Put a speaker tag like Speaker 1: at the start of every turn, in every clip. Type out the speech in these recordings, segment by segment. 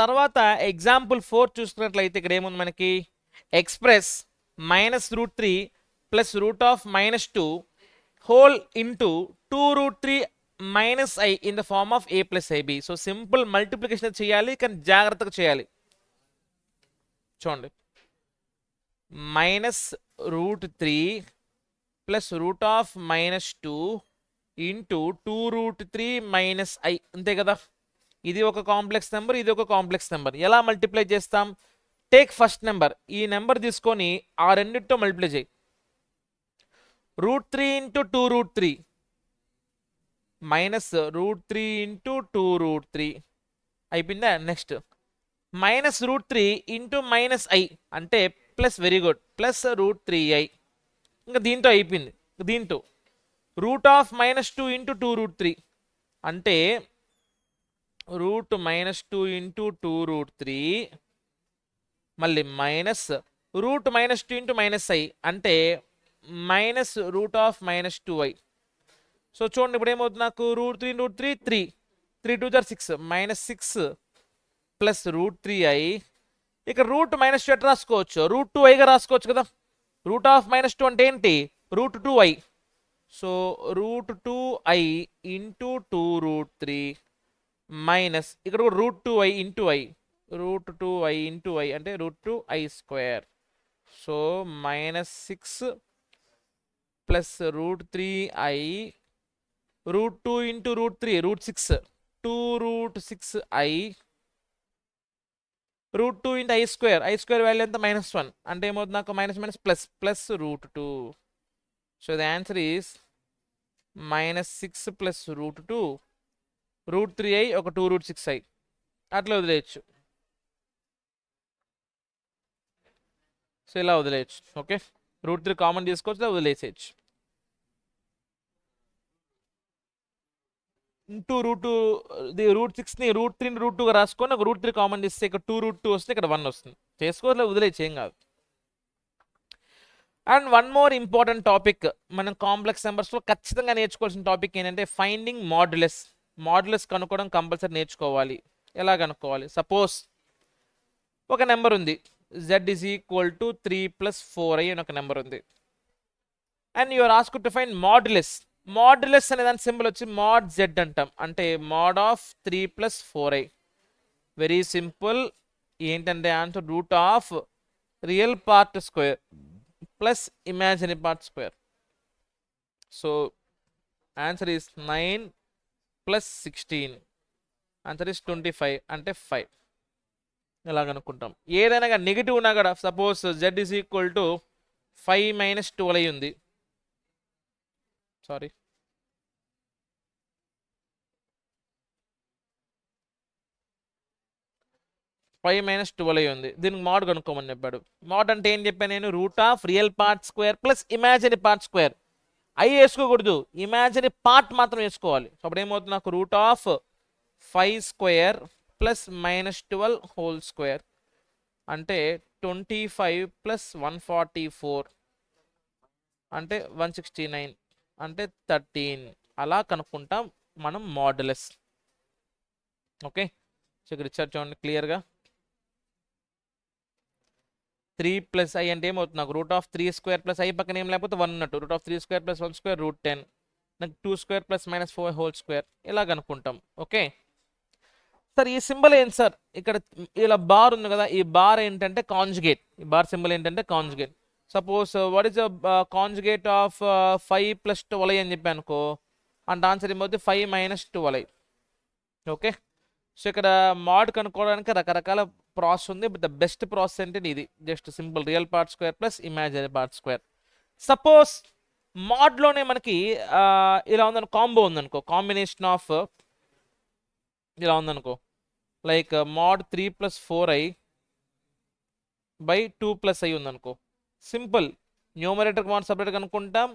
Speaker 1: తర్వాత example four చూసుకున్నట్లయితే ఇక్కడ ఏముంది మనకి? Express minus root three plus root of minus two whole into two root three minus I in the form of A plus I B so simple multiplication చేయాలి కానీ జాగ్రత్తగా చేయాలి. చూడండి. Minus root three plus root of minus two into two root three minus I అంతే కదా? ఇది ఒక complex number ఇది ఒక కాంప్లెక్స్ నెంబర్. ఎలా మల్టిప్లై చేస్తాం? Take first number. ఈ నెంబర్ తీసుకొని ఆ రెండింటితో మల్టిప్లై చేయి. Root three into two root three. Minus root three into two root three. అయిపోయిందా? Next. Minus root three into minus I. అంటే plus very good. Plus root three I. ఇంకా దీంతో అయిపోయింది. దీంతో. Root of minus two into two root three. అంటే root minus two into two root three మళ్ళీ minus root minus two into minus I అంటే minus root of minus two I. So చూడండి ఇప్పుడు ఏమవుతుంది నాకు? Root three root three three. Three two jar six minus six plus root three I. ఇక్కడ root minus two ఎట్లా రాసుకోవచ్చు? Root two ఐగా రాసుకోవచ్చు కదా. రూట్ ఆఫ్ మైనస్ టూ అంటే ఏంటి? Root two I. So root two I into two root three. Minus ఇక్కడ కూడా root two I into I root two I into I అంటే root two I square so minus six plus root three I root two into root three root six two root six I root two into I square I square value ఎంత? Minus one అంటే ఏమవుతుంది నాకు? Minus minus plus plus root two so the answer is minus six plus root two root three I ఒక two root six I. అట్లా వదిలేయచ్చు. So ఇలా వదిలేయచ్చు okay? Root three common తీసుకోవచ్చు ఇలా వదిలేసేయచ్చు. టూ రూట్ టూ ఇది రూట్ సిక్స్ని రూట్ త్రీని రూట్ టూగా రాసుకొని ఒక రూట్ త్రీ కామన్ తీస్తే ఇక్కడ టూ రూట్ టూ వస్తే ఇక్కడ వన్ వస్తుంది. చేసుకోవాలి వదిలేయచ్చు ఏం కాదు. And one more important topic మనం కాంప్లెక్స్ నెంబర్స్లో ఖచ్చితంగా నేర్చుకోవాల్సిన టాపిక్ ఏంటంటే ఫైండింగ్ మాడ్యులస్. మాడ్యులస్ కనుక్కోవడం కంపల్సరీ నేర్చుకోవాలి. ఎలా కనుక్కోవాలి సపోజ్ ఒక నెంబర్ ఉంది. Z is equal to three plus four I అని ఒక నెంబర్ ఉంది. And you are asked to find modulus modulus అనే దాని సింబల్ వచ్చి మాడ్ జెడ్ అంటాం. అంటే mod of three plus four I very simple ఏంటంటే answer root of real part square plus imaginary part square so answer is nine plus sixteen answer twenty five అంటే five ఇలా కనుక్కుంటాం ఏదైనా negative ఉన్నా కూడా suppose Z is equal to five minus twelve అయి ఉంది. Sorry five minus twelve అయి ఉంది. దీనికి మాడ్ కనుక్కోమని చెప్పాడు. మాడ్ అంటే ఏం చెప్పాను నేను? Root of real part square plus imaginary part square అవి వేసుకోకూడదు. ఇమాజినరీ పార్ట్ మాత్రం వేసుకోవాలి. సో అప్పుడు ఏమవుతుంది? నాకు root of five square plus minus twelve whole square అంటే twenty five plus one forty four అంటే వన్ సిక్స్టీ నైన్ అంటే థర్టీన్ అలా కనుక్కుంటాం మనం మోడలెస్ ఓకే సో ఇక్కడ ఇచ్చారు చూడండి క్లియర్గా త్రీ ప్లస్ ఐ అంటే ఏమవుతుంది? నాకు root of three square plus I పక్కన ఏం లేకపోతే వన్ ఉన్నట్టు. Root of three square plus one square root ten నాకు two square plus minus four whole square ఇలా కనుక్కుంటాం ఓకే సార్ ఈ సింబల్ ఏంటి సార్ ఇక్కడ ఇలా బార్ ఉంది కదా ఈ బార్ ఏంటంటే కాంజుగేట్ ఈ బార్ సింబల్ ఏంటంటే conjugate suppose what is conjugate of five plus twelve అని చెప్పి అనుకో అండ్ ఆన్సర్ ఏమవుతుంది five minus twelve okay so ఇక్కడ మాడ్ కనుక్కోవడానికి రకరకాల ప్రాసెస్ ఉంది బట్ ద బెస్ట్ ప్రాసెస్ అంటే ఇది just simple real part square plus imaginary part square suppose మాడ్లోనే మనకి ఇలా ఉందను కాంబో ఉందనుకో కాంబినేషన్ ఆఫ్ ఇలా ఉందనుకో. Like mod three plus four I by two plus I ఉందనుకో. సింపుల్ న్యూమరేటర్కి మాడ్ సపరేట్ కనుక్కుంటాం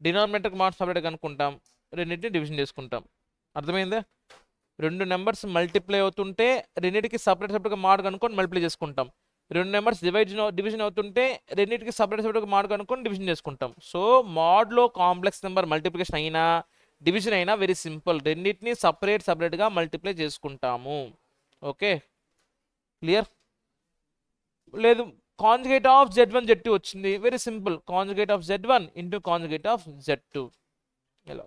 Speaker 1: డినామినేటర్కి మాడ్ సపరేట్ కనుక్కుంటాం రెండింటిని డివిజన్ చేసుకుంటాం. అర్థమైందా? రెండు నెంబర్స్ మల్టిప్లై అవుతుంటే రెండింటికి సపరేట్ సపరేట్గా మాడ్ కనుక్కొని మల్టిప్లై చేసుకుంటాం. రెండు నెంబర్స్ డివైడ్ డివిజన్ అవుతుంటే రెండింటికి సపరేట్ సపరేట్గా మాడ్ కనుక్కొని డివిజన్ చేసుకుంటాం. సో మాడ్లో కాంప్లెక్స్ నెంబర్ మల్టిప్లికేషన్ అయినా డివిజన్ అయినా వెరీ సింపుల్ రెండింటిని సపరేట్ సపరేట్గా మల్టిప్లై చేసుకుంటాము. ఓకే? క్లియర్ లేదు conjugate of Z one Z two వచ్చింది. Very simple conjugate of Z one into conjugate of Z two ఎలా?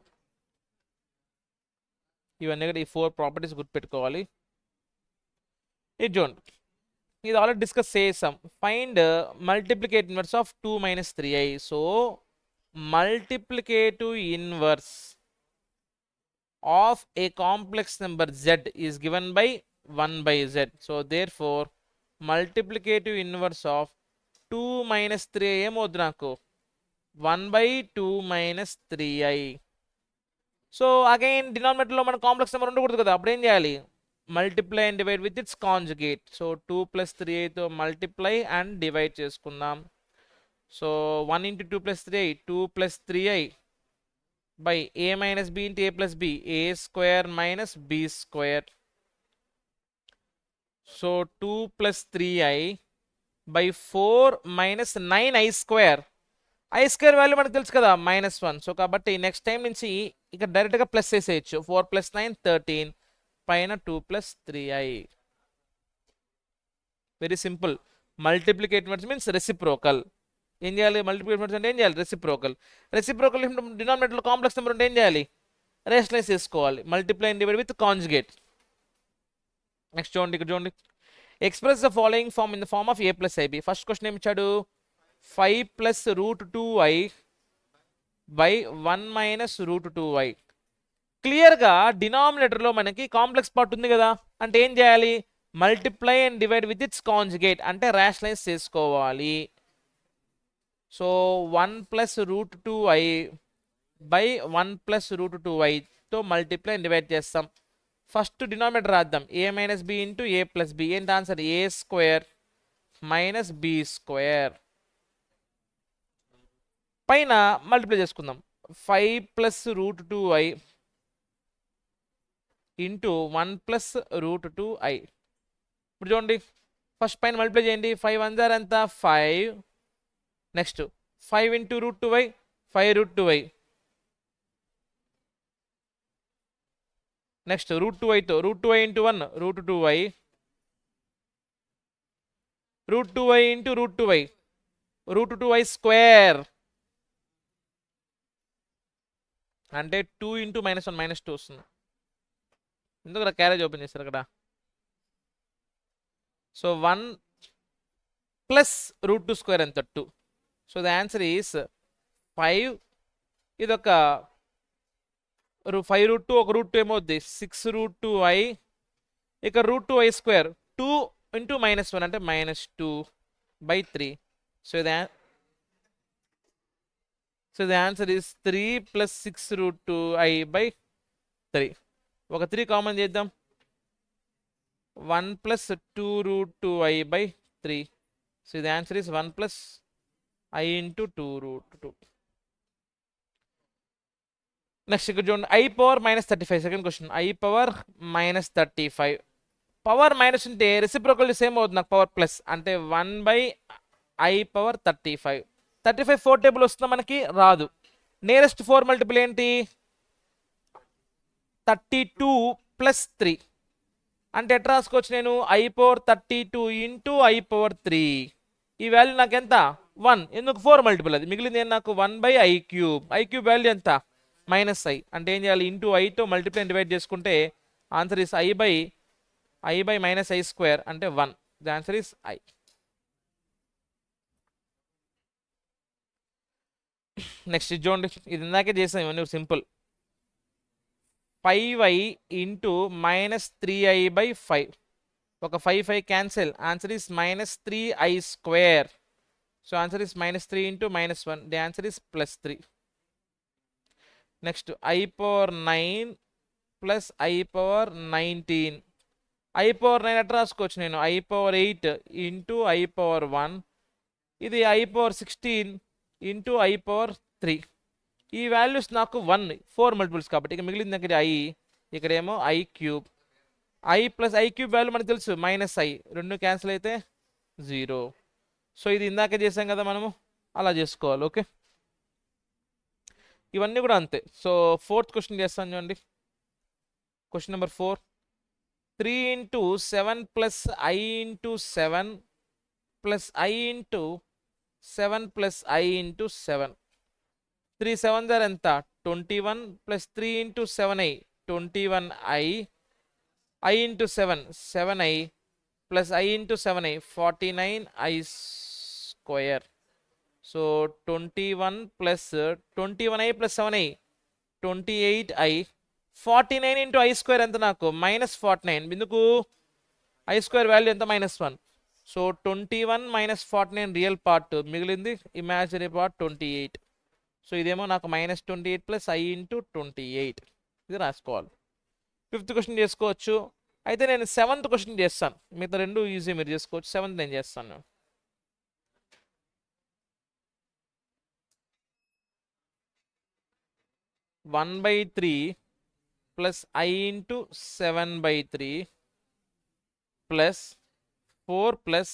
Speaker 1: ఇవన్నీ కూడా ఈ ఫోర్ ప్రాపర్టీస్ గుర్తుపెట్టుకోవాలి. ఇది చూడండి ఇది ఆల్రెడీ డిస్కస్ చేసాం. Find multiplicative inverse of two minus three I so multiplicative inverse of a complex number z is given by 1 by z. So therefore multiplicative inverse of 2 minus 3i ఏమవుద్ది నాకు? 1 by 2 minus 3i so again డినామినేటర్లో మన complex number ఉండకూడదు కదా. అప్పుడు ఏం చేయాలి? Multiply and divide with its conjugate so two plus three ఐతో multiply and divide చేసుకుందాం. So one into two plus three I two plus three I by A minus B into A plus B A square minus B square so two plus three I by four minus nine I square I square value మనకు తెలుసు కదా minus one so కాబట్టి next time నుంచి ఇక డైరెక్ట్గా plus వేసేయచ్చు four plus nine thirteen పైన two plus three I very simple multiplicative means reciprocal ఏం చేయాలి? మల్టిప్లికేట్ అంటే ఏం చేయాలి? రెసిప్రోకల్ రెసిప్రోకల్ డినామినేటర్లో కాంప్లెక్స్ నెంబర్ ఉంటే ఏం చేయాలి? రేషనలైజ్ చేసుకోవాలి. Multiply divide with conjugate next చూడండి ఇక్కడ చూడండి. Express the following form in the form of A plus I B first question ఏమి ఇచ్చాడు? Five plus root two I by one minus root two y క్లియర్గా డినామినేటర్లో మనకి complex part ఉంది కదా. అంటే ఏం చేయాలి? Multiply and divide with its conjugate అంటే రేషనలైజ్ చేసుకోవాలి. So one plus root two i by one plus root two ఐతో multiply divide చేస్తాం. ఫస్ట్ డినామినేటర్ రాద్దాం. A minus b into a plus b ఏంటి answer a square minus b square పైన multiply చేసుకుందాం. Five plus root two i into one plus root two i ఇప్పుడు చూడండి first పైన multiply చేయండి. Five one జార్ ఎంత five next five into root two y five root two y next root two వైతో root two y into one root two y root two y into root two y root two y square అంటే two into minus one minus two వస్తుంది. ఎందుకు క్యారేజ్ open చేస్తారు అక్కడ so one plus root two square ఎంత? Two so the answer is five ఇది ఒక five root two ఒక రూట్ టూ ఏమవుద్ది? సిక్స్ రూట్ టూ ఐ ఇక root two i square two into minus one అంటే minus two by three so ఇది so the answer is three plus six root two i by three ఒక three common చేద్దాం. One plus two root two i by three so ఇది answer is one plus i into two root two next ఇక్కడ చూడండి. I power minus thirty five second question i power minus thirty five power minus ఉంటే reciprocal same అవుతుంది నాకు. Power plus అంటే one by i power thirty five thirty five four table వస్తుందా మనకి రాదు. Nearest four multiple ఏంటి? Thirty two plus three. అంటే ఎట్లా రాసుకోవచ్చు నేను? I power thirty two into i power three. ఈ వాల్యూ నాకు ఎంత? వన్. ఎందుకు ఫోర్ మల్టిపుల్ అది? మిగిలింది ఏం నాకు? One by I cube. I cube value ఎంత? Minus I. అంటే ఏం చేయాలి? ఇంటూ ఐతో మల్టిప్లై డివైడ్ చేసుకుంటే answer is I by I by minus I square అంటే one. The answer is I next ఇది చూడండి ఇది ఇందాకే చేసాం ఇవన్నీ simple. Five I into minus three I by five ఒక five five cancel answer is minus three I square so answer is minus three into minus one the answer is plus three next I power nine plus I power nineteen I power nine ఎట్లా రాసుకోవచ్చు నేను? I power eight into I power one ఇది I power sixteen into I power three. ఈ values నాకు one four multiples కాబట్టి ఇక మిగిలింది దగ్గర ఐ? ఇక్కడేమో I cube. I plus I cube value మనకు తెలుసు మైనస్ ఐ. రెండు క్యాన్సిల్ అయితే జీరో. సో ఇది ఇందాక చేసాం కదా మనము అలా చేసుకోవాలి ఓకే? ఇవన్నీ కూడా అంతే. సో ఫోర్త్ క్వశ్చన్ చేస్తాను చూడండి. Question number four. Three into seven plus I into seven plus I into seven plus I into seven. Three seven jar ఎంత? Twenty one plus three into seven I. Twenty one I. I into seven. Seven I plus I into seven I. Forty nine I square so twenty one plus twenty one I plus seven I. Twenty eight I. Forty nine into I square ఎంత నాకు? Minus forty nine. ఎందుకు? I square value ఎంత? Minus one. So twenty one minus forty nine real part మిగిలింది. Imaginary part twenty eight. So ఇదేమో నాకు minus twenty eight plus I into twenty eight ఇది రాసుకోవాలి. Fifth question చేసుకోవచ్చు. అయితే నేను సెవెంత్ క్వశ్చన్ చేస్తాను. మిగతా రెండు ఈజీ మీరు చేసుకోవచ్చు. సెవెంత్ నేను చేస్తాను. One by three plus i into seven by three plus four plus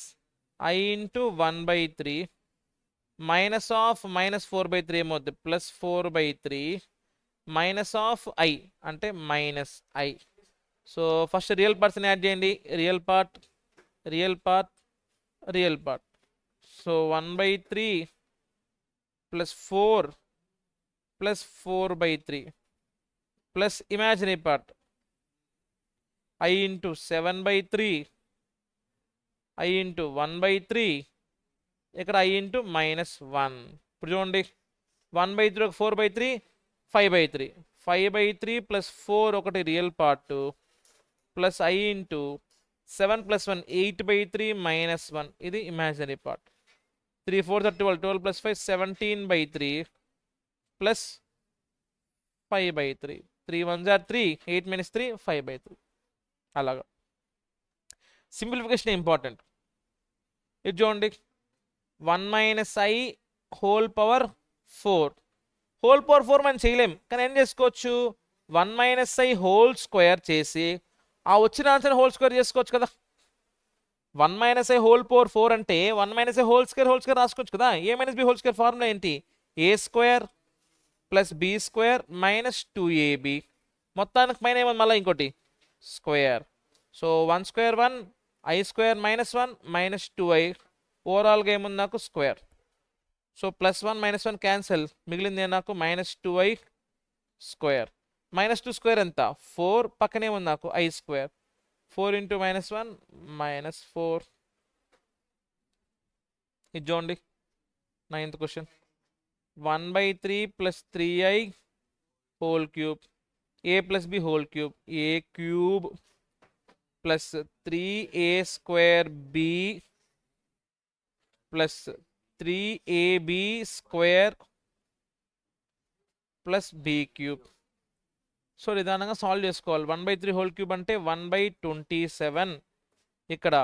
Speaker 1: i into one by three minus of minus four by three ఏమవుద్ది? Plus four by three minus of i అంటే minus i so first real పార్ట్స్ని add చేయండి. Real part real part real part so one by three plus four plus four by three plus imaginary part i into seven by three i into one by three ఇక్కడ I into minus one ఇప్పుడు చూడండి one by three ఒక four by three five by three five by three plus four ఒకటి real part plus i into seven plus one eight by three minus one ఇది imaginary part three four thirty twelve twelve plus five seventeen by three plus five by three three one jar three eight minus three five by three అలాగా. Simplification important ఇది చూడండి one minus i whole power four. Whole power four మనం చేయలేం. కానీ ఏం చేసుకోవచ్చు? One minus i whole square చేసి ఆ వచ్చిన ఆన్సర్ హోల్ స్క్వేర్ చేసుకోవచ్చు కదా. One minus i whole power four అంటే one minus i whole square whole square రాసుకోవచ్చు కదా. A minus b whole square formula ఏంటి? A square plus b square minus two a b మొత్తానికి పైన ఏమో మళ్ళీ ఇంకోటి? Square. So one square one i square minus one minus two i. ఓవరాల్గా ఏముంది నాకు? Square. So plus one minus one cancel. మిగిలింది నాకు? Minus two i square. Minus two square ఎంత? ఫోర్ పక్కనే ఉంది నాకు i square. Four into minus one minus four. ఇది చూడండి. Ninth question. One by three plus three i whole cube. A plus b whole cube? A cube plus three a square b plus three a b square plus b cube. So నిదానంగా solve చేసుకోవాలి. One by three whole cube అంటే one by twenty seven. ఇక్కడ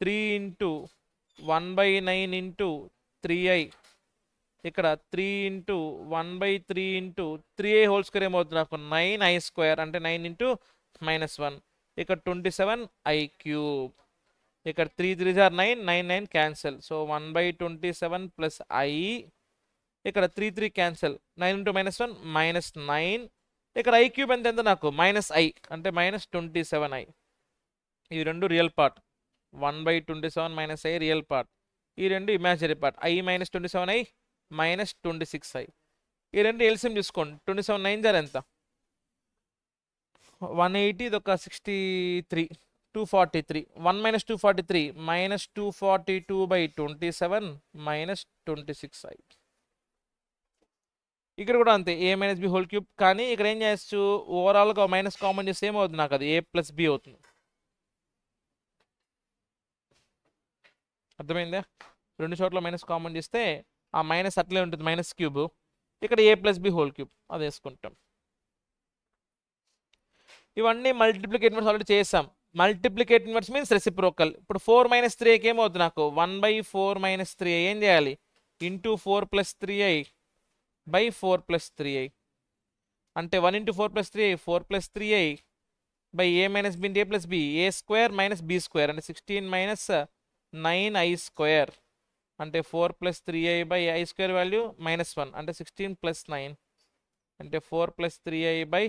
Speaker 1: three into one by nine into three i. ఇక్కడ three into one by three into three i whole square ఏమవుతుంది నాకు? Nine I square అంటే nine into minus one. ఇక్కడ twenty seven I cube. ఇక్కడ three three jar nine nine nine cancel so one by twenty seven plus i ఇక్కడ three three cancel nine into minus one minus nine ఇక్కడ I cube ఎంత ఎంత నాకు? Minus I అంటే minus twenty seven I ఈ రెండు real part one by twenty seven minus i real part ఈ రెండు imaginary part i minus twenty seven i minus twenty six i ఈ రెండు ఎల్సిఎం చూసుకోండి. ట్వంటీ సెవెన్ నైన్ జార్ ఎంత? వన్ ఎయిటీ ఇది ఒక sixty three two forty three one minus two forty three minus two forty two by twenty seven minus twenty six i ఇక్కడ కూడా అంతే a minus b whole cube కానీ ఇక్కడ ఏం చేయొచ్చు? ఓవరాల్గా మైనస్ కామన్ చేస్తే ఏమవుతుంది నాకు అది? ఏ ప్లస్ బి అవుతుంది. అర్థమైందా? రెండు చోట్ల మైనస్ కామన్ చేస్తే ఆ మైనస్ అట్లే ఉంటుంది మైనస్ క్యూబ్ ఇక్కడ A plus B whole cube అది వేసుకుంటాం. ఇవన్నీ మల్టిప్లికేట్ ఆల్రెడీ చేసాం. మల్టిప్లికేట్ ఇన్వర్స్ మీన్స్ రెసిప్రోకల్ ఇప్పుడు ఫోర్ మైనస్ త్రీ ఏమవుతుంది నాకు? One by four minus three I ఏం చేయాలి? Into four plus three I by four plus three I అంటే one into four plus three I four plus three I by A minus B A plus B A square minus B square అంటే sixteen minus nine I square అంటే four plus three I by I square value minus one అంటే sixteen plus nine అంటే four plus three I by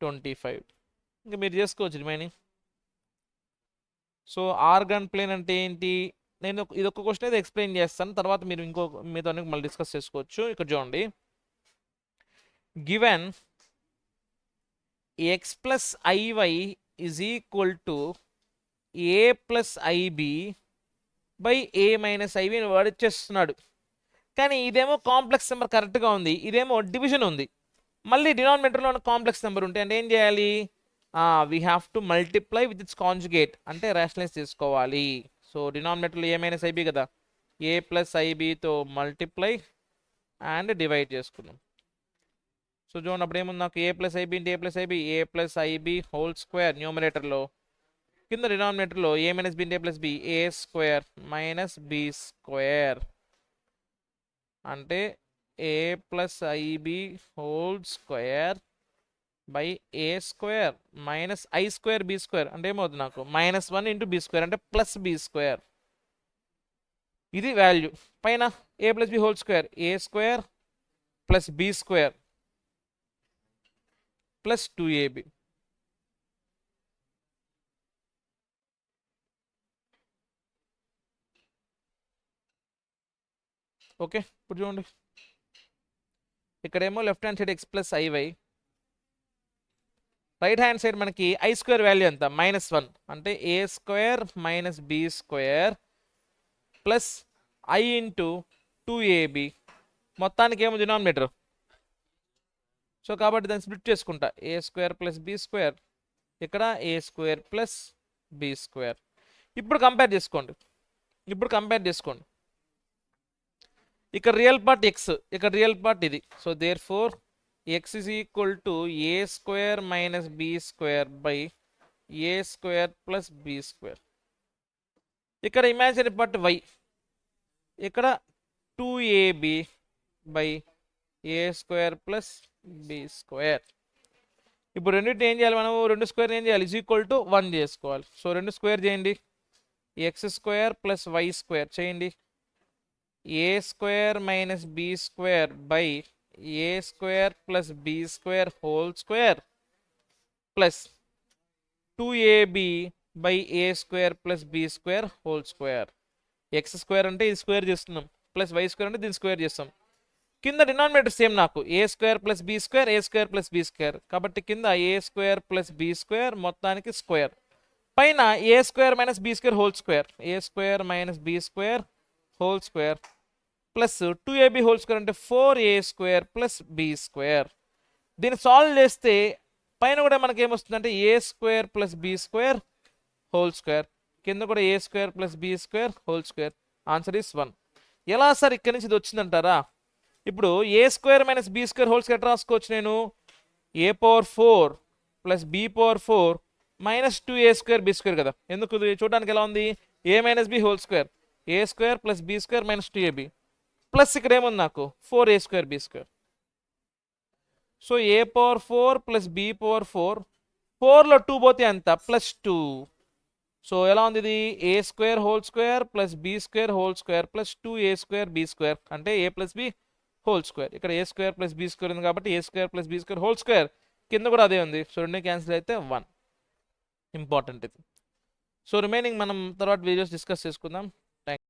Speaker 1: twenty five ఇంకా మీరు చేసుకోవచ్చు remaining so organ plane అంటే ఏంటి? నేను ఇది ఒక క్వశ్చన్ అయితే ఎక్స్ప్లెయిన్ చేస్తాను. తర్వాత మీరు ఇంకో మీతో మళ్ళీ డిస్కస్ చేసుకోవచ్చు. ఇక్కడ చూడండి. Given X plus I Y is equal to A plus I B by A minus I B అని వాడు ఇచ్చేస్తున్నాడు. కానీ ఇదేమో కాంప్లెక్స్ నెంబర్ కరెక్ట్గా ఉంది. ఇదేమో డివిజన్ ఉంది. మళ్ళీ డినామినేటర్లో కాంప్లెక్స్ నెంబర్ ఉంటే అంటే ఏం చేయాలి? We have to multiply with its conjugate అంటే రేషనలైజ్ చేసుకోవాలి. సో డినామినేటర్లు ఏమైనా ఐబి కదా? ఏ ప్లస్ ఐబితో మల్టిప్లై అండ్ డివైడ్ చేసుకున్నాం. సో చూడండి అప్పుడు ఏముంది నాకు? A plus I B A plus I B A plus I B whole square న్యూమరేటర్లో కింద డినామినేటర్లో A minus B A plus B A square minus B square అంటే A plus I B whole square by A square minus I square B square అంటే ఏమవుతుంది నాకు? Minus one into B square అంటే plus B square ఇది value పైన A plus B whole square A square plus B square plus two AB okay ఇప్పుడు చూడండి. ఇక్కడేమో left hand side X plus IY right hand side మనకి I square value ఎంత? Minus one. అంటే A square minus B square plus I into two AB మొత్తానికి ఏమో denominator. So కాబట్టి దాన్ని స్ప్లిట్ చేసుకుంటా. A square plus B square. ఇక్కడ A square plus B square. ఇప్పుడు కంపేర్ చేసుకోండి. ఇప్పుడు కంపేర్ చేసుకోండి. ఇక్కడ రియల్ పార్ట్ ఎక్స్ ఇక్కడ రియల్ పార్ట్ ఇది. So therefore X is equal to A square minus B square by A square plus B square. ఇక్కడ imaginary part Y. ఇక్కడ two AB by A square plus B square. ఇప్పుడు రెండింటిని ఏం చేయాలి మనం రెండు స్క్వేర్ ఏం చేయాలి? ఇజ్ ఈక్వల్ టు వన్ చేసుకోవాలి. సో రెండు స్క్వేర్ చేయండి. X square plus Y square చేయండి. A square minus B square by A square plus B square whole square plus two AB by A square plus B square whole square. X square అంటే ఇది square చేస్తున్నాం. Plus Y square అంటే దీన్ని square చేస్తాం. కింద denominator same నాకు. A square plus B square A square plus B square. కాబట్టి కింద A square plus B square మొత్తానికి స్క్వేర్. పైన A square minus B square whole square. A square minus B square whole square. Plus two AB whole square అంటే four A square plus B square. దీన్ని solve చేస్తే పైన కూడా మనకి ఏమొస్తుందంటే A square plus B square whole square. కింద కూడా A square plus B square whole square. Answer is one. ఎలా సార్ ఇక్కడి నుంచి ఇది వచ్చిందంటారా? ఇప్పుడు A square minus B square whole square రాసుకోవచ్చు నేను? A power four plus B power four minus two A square B square కదా. ఎందుకు ఇది? చూడడానికి ఎలా ఉంది? A minus B whole square. A square plus B square minus two AB plus ఇక్కడ ఏముంది నాకు? Four A square B square. So A power four plus B power four ఫోర్లో టూ పోతే ఎంత? Plus two. సో ఎలా ఉంది ఇది? A square whole square plus B square whole square plus two A square B square. అంటే A plus B whole square. ఇక్కడ A square plus B square ఉంది కాబట్టి A square plus B square whole square. కింద కూడా అదే ఉంది. So రెండు cancel అయితే వన్. ఇంపార్టెంట్ ఇది. సో రిమైనింగ్ మనం తర్వాత వీడియోస్ డిస్కస్ చేసుకుందాం.